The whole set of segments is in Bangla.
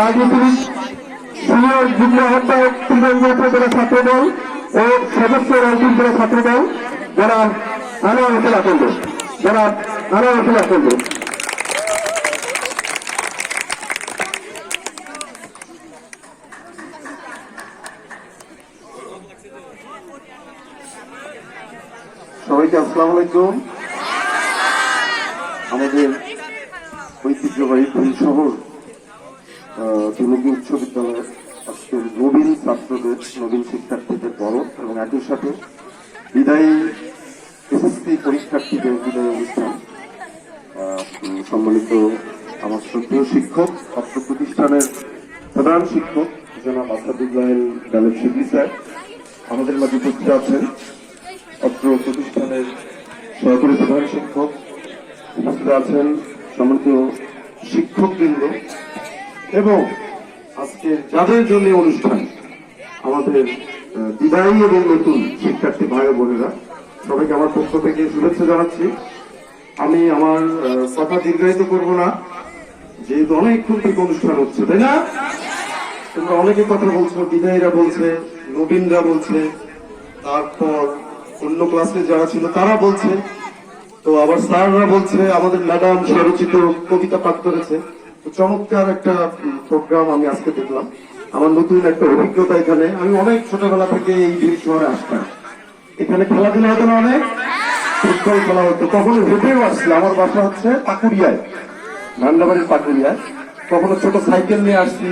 রাজনীতিবিদ যুগ্ম আহ্বায়ক, তৃণমূল উপজেলা ছাত্র দল ও সদস্য রাজনীতি জেলা ছাত্র দল যারা আনোয়ার হোসেন আকন্দ যারা আনোয়ার হোসেন আকন্দ সবাইকে আসসালামু আলাইকুম। আমাদের ঐতিহ্যবাহী শহর দুর্নীতি উচ্চ বিদ্যালয়ের আজকে নবীন ছাত্রদের, নবীন শিক্ষার্থীদের বড় এবং একই সাথে বিদায়ী এসএসসি পরীক্ষার্থীদের বিদায় অনুষ্ঠান সম্মানিত আমার শ্রদ্ধেয় শিক্ষক, অত্র প্রতিষ্ঠানের প্রধান শিক্ষক, জনাব আসাদুল্লাহ গালেব শিবলি স্যার, আমাদের মাঝে উপস্থিত আছেন অত্র প্রতিষ্ঠানের সহকারী প্রধান শিক্ষক, উপস্থিত আছেন সম্মানিত শিক্ষকবৃন্দ এবং আজকে যাদের জন্য অনুষ্ঠান, আমাদের বিদায়ী এবং নতুন শিক্ষার্থী ভাই বোনেরা, সবাইকে আমার পক্ষ থেকে শুভেচ্ছা জানাচ্ছি। আমি আমার কথা দীর্ঘায়িত করব না, যেহেতু অনেকক্ষণ থেকে অনুষ্ঠান হচ্ছে, তাই না? তোমরা অনেকে কথা বলছো, বিদায়ীরা বলছে, নবীনরা বলছে, তারপর অন্য ক্লাসে যারা ছিল, তারা বলছে। তো আবার স্যাররা বলছে, আমাদের ম্যাডাম স্বরচিত কবিতা পাঠ করেছে। চমৎকার একটা প্রোগ্রাম আমি আজকে দেখলাম। আমার নতুন একটা অভিজ্ঞতা এখানে। আমি অনেক ছোটবেলা থেকে এই বীর শহরে আসতাম। এখানে খেলাধুলা হতো না অনেক, ফুটবল খেলা হতো। তখন হেঁটেও আসছিল আমার বাসা হচ্ছে পাকুড়িয়ায়, ভান্ডাবাড়ির পাকুড়িয়ায়। কখনো ছোট সাইকেল নিয়ে আসছি,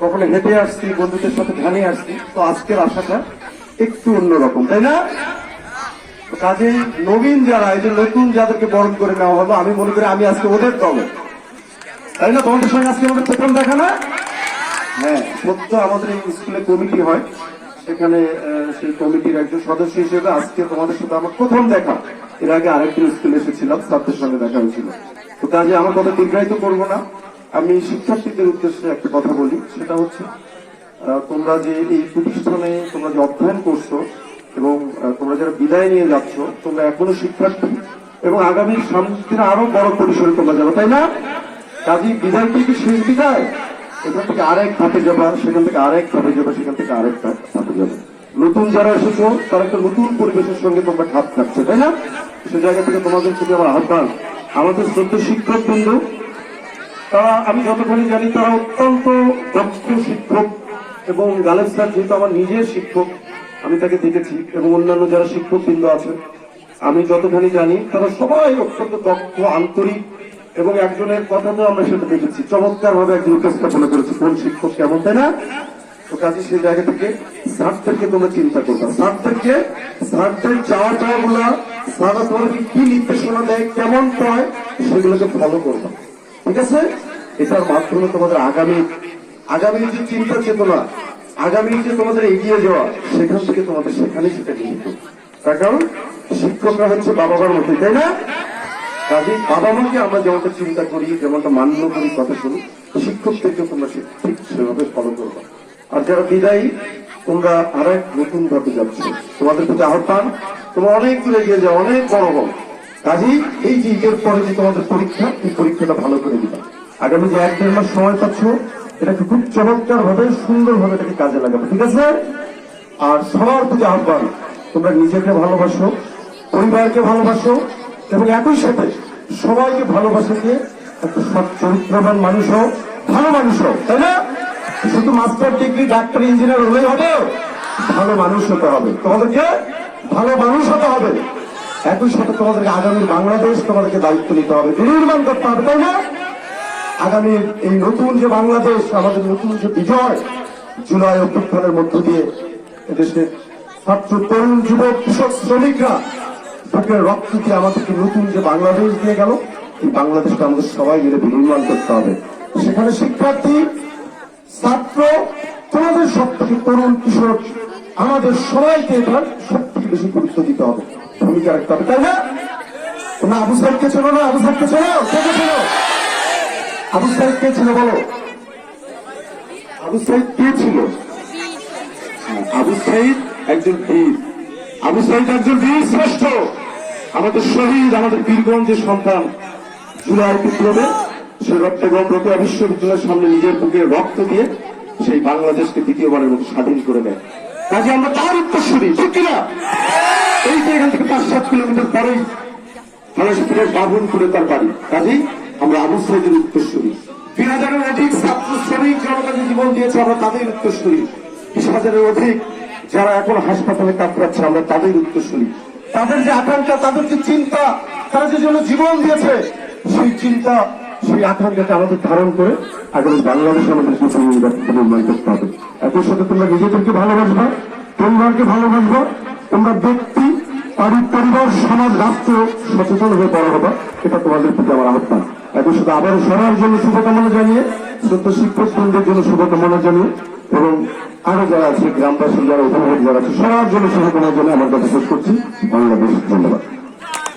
কখনো হেঁটে আসছি, বন্ধুদের সাথে ধানে আসছি। তো আজকের আশাটা একটু অন্যরকম, তাই না? তো কাজে নবীন যারা, এই যে নতুন যাদেরকে বরণ করে নেওয়া হলো, আমি মনে করি আমি আজকে ওদের দলে। তাই না? তোমাদের সঙ্গে আজকে আমাদের প্রথম দেখা না? হ্যাঁ সত্য আমাদের এই স্কুলে কমিটি হয়। সেখানে সেই কমিটির একজন সদস্য হিসেবে আজকে তোমাদের সাথে আমার প্রথম দেখা। এর আগে আরেকটি স্কুলে এসেছিলাম ছাত্রের সঙ্গে দেখা হয়েছিল। তো কাজে আমার কথা দীর্ঘায়িত করব না। আমি শিক্ষার্থীদের উদ্দেশ্যে একটা কথা বলি, সেটা হচ্ছে তোমরা যে এই প্রতিষ্ঠানে তোমরা যে অধ্যয়ন করছ এবং তোমরা যারা বিদায় নিয়ে যাচ্ছ, তোমরা এখনও শিক্ষার্থী এবং আগামী সামনে আরও বড় পরিসরে তোমরা যাবে, তাই না? কাজী বিদায় থেকে শেষ বিদায় এখান থেকে আরেক ধাপে যাবা, সেখান থেকে আরেক ধাপে যাবে, সেখান থেকে আরেক ধাপ- ধাপে যাবে। নতুন যারা এসেছ, তারা একটা নতুন পরিবেশের সঙ্গে তোমরা খাপ খাচ্ছে তাই না? সে জায়গা থেকে তোমাদের প্রতি আমার আহ্বান। আমাদের শ্রদ্ধ শিক্ষক বন্ধু তারা, আমি যতখানি জানি, তারা অত্যন্ত দক্ষ শিক্ষক এবং গালেব স্যার যেহেতু আমার নিজের শিক্ষক, আমি তাকে দেখেছি এবং অন্যান্য যারা শিক্ষক বৃন্দ আছে আমি যতখানি জানি, তারা সবাই অত্যন্ত দক্ষ, আন্তরিক এবং একজনের কথা তো আমরা সেটা দেখেছি। চমৎকার ভাবে একজন উপস্থাপনা করেছে। কোন শিক্ষক কেমন, তাই না? তো কাজে, সেই জায়গা থেকে তোমরা চিন্তা করবে। চাওয়া তোমাদেরকে কি নির্দেশনা দেয়, কেমন পায় সেগুলোকে ফলো করবে। ঠিক আছে? এটার মাধ্যমে তোমাদের আগামী আগামী যে চিন্তা চেতনা, আগামী যে তোমাদের এগিয়ে যাওয়া, সেখান থেকে তোমাদের সেখানে সেটা নিহিত। তার কারণ শিক্ষকরা হচ্ছে বাবা মার মতোই, তাই না? কাজে বাবা মাকে আমরা যেমনটা চিন্তা করি, যেমনটা মান্য করি কথা শুনি শিক্ষকদেরকে তোমরা ঠিক সেভাবে ফলো করবে। আর যারা বিদায়ী, তোমরা আর এক নতুন ভাবে যাচ্ছ। তোমাদের প্রতি আহ্বান, তোমরা অনেক দূরে এগিয়ে যাও, অনেক বড় হও। কাজেই এই যে ঈদের পরে যে তোমাদের পরীক্ষা, এই পরীক্ষাটা ভালো করে দিবা। আগামী যে এক দেড় মাস সময় পাচ্ছ, এটাকে খুব চমৎকার ভাবে সুন্দর ভাবে এটাকে কাজে লাগাবে, ঠিক আছে? আর সবার প্রতি আহ্বান, তোমরা নিজেকে ভালোবাসো, পরিবারকে ভালোবাসো এবং একই সাথে সবাইকে ভালোবাসা দিয়ে একটা সৎ, চরিত্রবান মানুষ হোক ভালো মানুষ হোক তাই না? শুধু মাস্টার ডিগ্রি, ডাক্তার, ইঞ্জিনিয়ার হলেই হবে, ভালো মানুষ হতে হবে। তোমাদেরকে ভালো মানুষ হতে হবে। একই সাথে তোমাদেরকে আগামী বাংলাদেশ তোমাদেরকে দায়িত্ব নিতে হবে বিনির্মাণ করতে হবে, তাই না? আগামী এই নতুন যে বাংলাদেশ, আমাদের নতুন যে বিজয়, জুলাই, অভ্যুত্থানের মধ্য দিয়ে এদেশের ছাত্র, তরুণ, যুবক, কৃষক, শ্রমিকরা বুকের রক্ত দিয়ে আমাদেরকে নতুন যে বাংলাদেশ দিয়ে গেল, এই বাংলাদেশকে আমাদের সবাই মিলে বিনির্মাণ করতে হবে। সেখানে শিক্ষার্থী, ছাত্র, তোমাদের সব থেকে তরুণ কিশোর, আমাদের সবাইকে এটার সব থেকে বেশি গুরুত্ব দিতে হবে। ভূমিকা রাখতে হবে, তাই না? তোমরা আবু সাহেবকে ছিল না? আবু সাহেবকে ছিল কে ছিল আবু সাহেব কে ছিল বলো। আবু সাহেব কে ছিল? আবু সাইদ একজন বীর। আবু সাইদ একজন বীর শ্রেষ্ঠ। আমাদের শহীদ, আমাদের বীরগঞ্জের সন্তান জুলাই বিপ্লবে সেই রক্ত রতুয়া বিশ্ববিদ্যালয়ের সামনে নিজের বুকে রক্ত দিয়ে সেই বাংলাদেশকে দ্বিতীয়বারের মতো স্বাধীন করে দেয়। কাজে আমরা তার উত্তরসূরি ঠিক কিনা? এই যে এখান থেকে পাঁচ, সাত কিলোমিটার পরেই ফরাসপুরের করে তার বাড়ি। কাজেই আমরা আবু সাইদের উত্তরসূরি তিন হাজারের অধিক ছাত্র শ্রমিক জনতা যে জীবন দিয়েছে, আমরা তাদের উত্তরসূরি বিশ হাজারের অধিক যারা এখন হাসপাতালে কাতরাচ্ছে আমরা তাদের উত্তরসূরি তাদের যে আকাঙ্ক্ষা, তাদের যে চিন্তা, তারা যে জন্য জীবন দিয়েছে, সেই চিন্তা, সেই আকাঙ্ক্ষাকে আমাদের ধারণ করে আগামী বাংলাদেশ আমাদের নির্বাচন করতে হবে। একই সাথে তোমরা নিজেদেরকে ভালোবাসবা, পরিবারকে ভালোবাসবা, তোমরা ব্যক্তি বাড়ির পরিবার, সমাজ, রাষ্ট্র সচেতন হয়ে বড় হবা, এটা তোমাদের প্রতি আমার আহ্বান। একই সাথে আবারও সবার জন্য শুভকামনা জানিয়ে সত্য শিক্ষক বৃন্দের জন্য শুভকামনা জানিয়ে এবং আরও যারা আছে, গ্রামবাসী যারা উপভোগ যারা আছে, সবার জন্য শুভকামনা জানিয়ে আমার কাছে শেষ করছি। বাংলাদেশ ধন্যবাদ